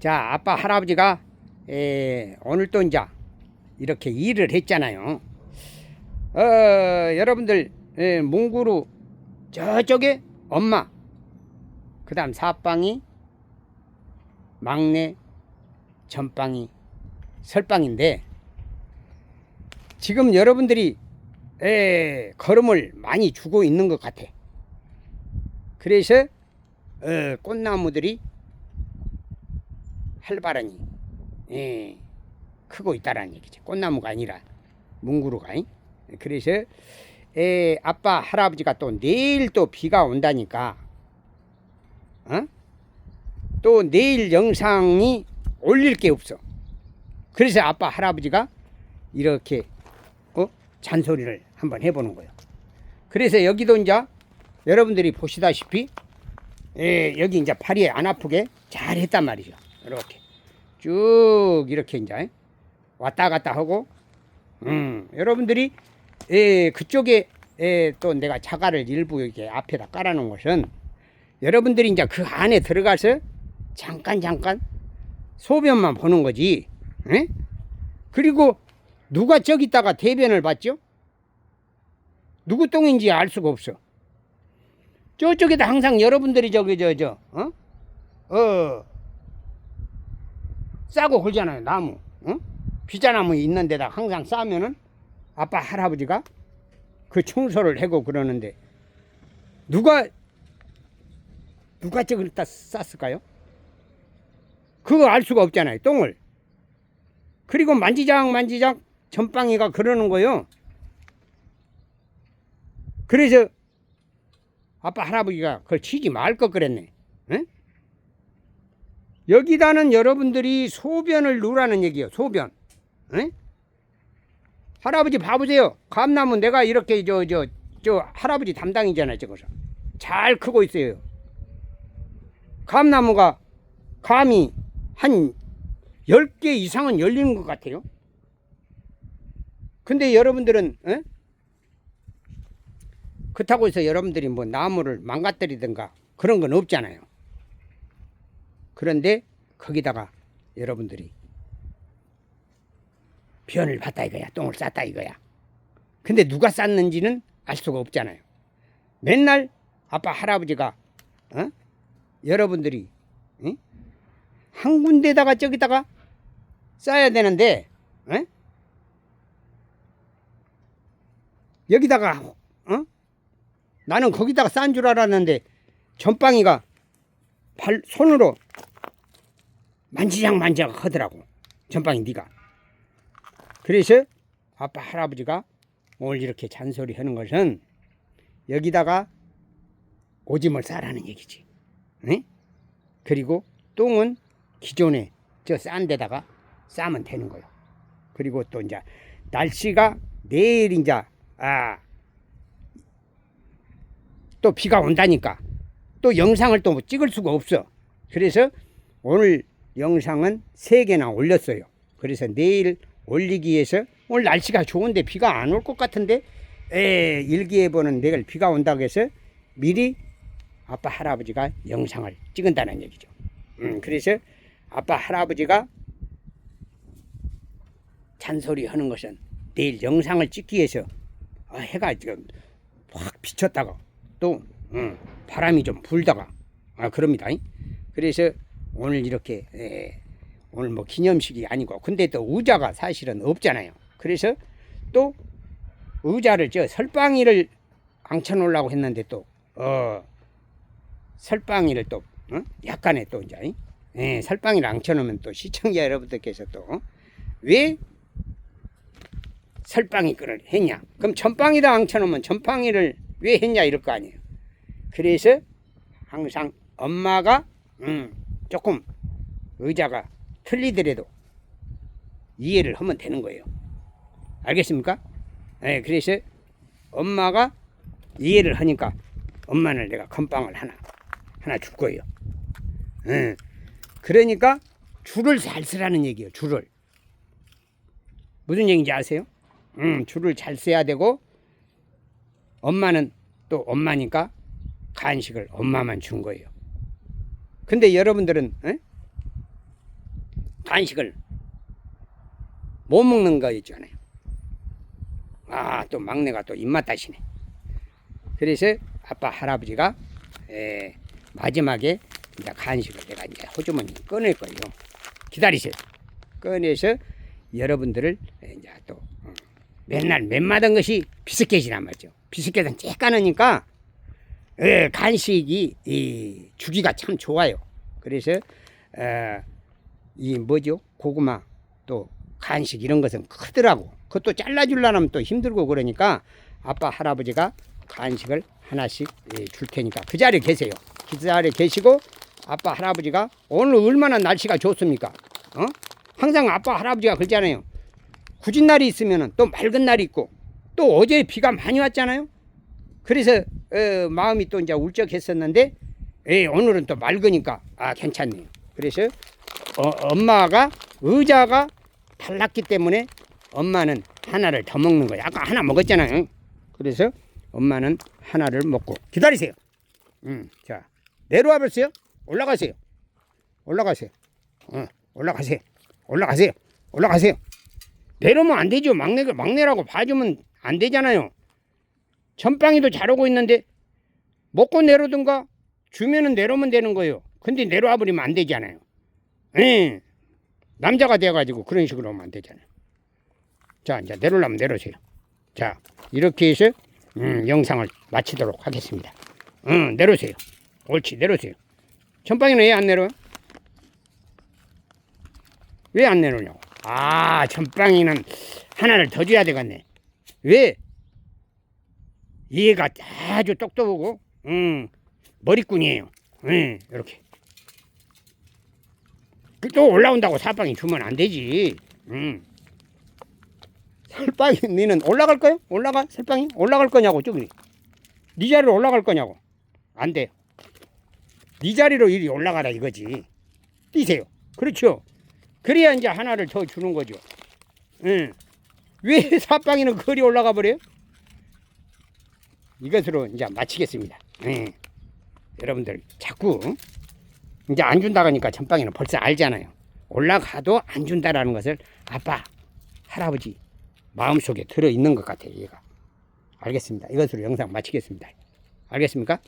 자, 아빠 할아버지가 에, 오늘 또 이제 이렇게 일을 했잖아요. 어, 여러분들 에, 몽구루 저쪽에 엄마, 그 다음 사빵이 막내, 전빵이 설빵인데 지금 여러분들이 에, 걸음을 많이 주고 있는 것 같아. 그래서 어, 꽃나무들이 활발하니 예, 크고 있다라는 얘기죠. 꽃나무가 아니라 뭉구루가. 잉? 그래서 에, 아빠 할아버지가 또 내일 또 비가 온다니까 어? 또 내일 영상이 올릴 게 없어. 그래서 아빠 할아버지가 이렇게 어? 잔소리를 한번 해보는 거예요. 그래서 여기도 이제 여러분들이 보시다시피 예, 여기 이제 팔이 안 아프게 잘 했단 말이죠. 이렇게 쭉 이렇게 이제 왔다 갔다 하고, 음, 여러분들이 예, 그쪽에 예, 또 내가 자갈을 일부 이렇게 앞에다 깔아 놓은 것은 여러분들이 이제 그 안에 들어가서 잠깐 잠깐 소변만 보는 거지. 예? 그리고 누가 저기다가 대변을 봤죠? 누구 똥인지 알 수가 없어. 저쪽에다 항상 여러분들이 저기 저저 어? 어 싸고 그러잖아요 나무 어? 비자나무 있는 데다 항상 싸면은 아빠 할아버지가 그 청소를 하고 그러는데 누가 누가 저기다 쌌을까요? 그거 알 수가 없잖아요 똥을 그리고 만지작 만지작 전빵이가 그러는 거요 그래서 아빠 할아버지가 그걸 치지 말걸 그랬네. 응? 여기다는 여러분들이 소변을 누라는 얘기예요. 소변. 응? 할아버지 봐보세요. 감나무 내가 이렇게 저 저 저 할아버지 담당이잖아요. 저거서 잘 크고 있어요. 감나무가 감이 한 10개 이상은 열리는 것 같아요. 근데 여러분들은 응? 그렇다고 해서 여러분들이 뭐 나무를 망가뜨리든가 그런 건 없잖아요. 그런데 거기다가 여러분들이 변을 봤다 이거야. 똥을 쌌다 이거야. 근데 누가 쌌는지는 알 수가 없잖아요. 맨날 아빠 할아버지가 어? 여러분들이 응? 한 군데다가 저기다가 싸야 되는데 어? 여기다가 어? 나는 거기다가 싼 줄 알았는데 전빵이가 발 손으로 만지작 만지작 하더라고. 전빵이 네가. 그래서 아빠 할아버지가 오늘 이렇게 잔소리 하는 것은 여기다가 오줌을 싸라는 얘기지. 응? 그리고 똥은 기존에 저 싼 데다가 싸면 되는 거예요. 그리고 또 이제 날씨가 내일 이제 아 또 비가 온다니까. 또 영상을 또 찍을 수가 없어. 그래서 오늘 영상은 세 개나 올렸어요. 그래서 내일 올리기 위해서 오늘 날씨가 좋은데 비가 안 올 것 같은데 에 일기예보는 내일 비가 온다고 해서 미리 아빠 할아버지가 영상을 찍은다는 얘기죠. 음, 그래서 아빠 할아버지가 잔소리 하는 것은 내일 영상을 찍기 위해서 아, 해가 지금 확 비쳤다가 또 음, 바람이 좀 불다가 아 그럽니다. 그래서 오늘 이렇게 에, 오늘 뭐 기념식이 아니고 근데 또 의자가 사실은 없잖아요. 그래서 또 의자를 저 설방이를 앙쳐 놓으려고 했는데 또 어, 설방이를 또 어? 약간의 또 이제 예, 설방이를 앙쳐 놓으면 또 시청자 여러분들께서 또왜 설방이 끈을 했냐? 그럼 전방이다 앙쳐 놓으면 전방이를 왜 했냐 이럴 거 아니에요. 그래서 항상 엄마가 음, 조금 의자가 틀리더라도 이해를 하면 되는 거예요. 알겠습니까? 네, 그래서 엄마가 이해를 하니까 엄마는 내가 건빵을 하나 하나 줄 거예요. 네. 그러니까 줄을 잘 쓰라는 얘기예요. 줄을 무슨 얘기인지 아세요? 음, 줄을 잘 써야 되고 엄마는 또 엄마니까 간식을 엄마만 준 거예요. 근데 여러분들은 에? 간식을 못 먹는 거 있잖아요. 아, 또 막내가 또 입맛 다시네. 그래서 아빠 할아버지가 에, 마지막에 이제 간식을 내가 이제 호주머니 꺼낼 거예요. 기다리세요. 꺼내서 여러분들을 이제 또 어, 맨날 맨마던 것이 비스켓이란 말이죠. 비스켓은 쬐까느니까 예, 간식이 이 주기가 참 좋아요. 그래서 어, 이 뭐죠? 고구마 또 간식 이런 것은 크더라고. 그것도 잘라주려면 또 힘들고 그러니까 아빠 할아버지가 간식을 하나씩 예, 줄 테니까 그 자리에 계세요. 그 자리에 계시고 아빠 할아버지가 오늘 얼마나 날씨가 좋습니까? 어? 항상 아빠 할아버지가 그러잖아요. 구진 날이 있으면 또 맑은 날이 있고 또 어제 비가 많이 왔잖아요. 그래서 어, 마음이 또 이제 울적했었는데 예, 오늘은 또 맑으니까 아 괜찮네요. 그래서 어, 엄마가 의자가 달랐기 때문에 엄마는 하나를 더 먹는 거예요. 아까 하나 먹었잖아요. 그래서 엄마는 하나를 먹고 기다리세요. 음, 자 내려와 보세요. 올라가세요. 올라가세요. 어, 올라가세요. 올라가세요. 올라가세요. 내려오면 안 되죠. 막내가 막내라고 봐주면 안 되잖아요. 전빵이도 잘 오고 있는데 먹고 내려든가 주면은 내려오면 되는 거예요. 근데 내려와 버리면 안 되잖아요. 예. 남자가 돼가지고 그런 식으로 하면 안 되잖아요. 자, 이제 내려오려면 내려오세요. 자, 이렇게 해서 음, 영상을 마치도록 하겠습니다. 응, 내려오세요. 옳지, 내려오세요. 전빵이는 왜 안 내려요? 왜 안 내려오냐고. 아, 전빵이는 하나를 더 줘야 되겠네. 왜? 얘가 아주 똑똑하고, 음, 머리꾼이에요. 음, 이렇게. 그또 올라온다고 사빵이 주면 안 되지. 음. 살빵이 니는 올라갈 거야? 올라가? 살빵이? 올라갈 거냐고 저기. 네 자리로 올라갈 거냐고. 안 돼. 네 자리로 이리 올라가라 이거지. 뛰세요. 그렇죠. 그래야 이제 하나를 더 주는 거죠. 응. 왜 사빵이는 거리 올라가 버려요? 이것으로 이제 마치겠습니다. 응. 여러분들 자꾸 이제 안 준다 하니까 전빵이는 벌써 알잖아요. 올라가도 안 준다라는 것을 아빠, 할아버지 마음속에 들어 있는 것 같아요. 얘가. 알겠습니다. 이것으로 영상 마치겠습니다. 알겠습니까?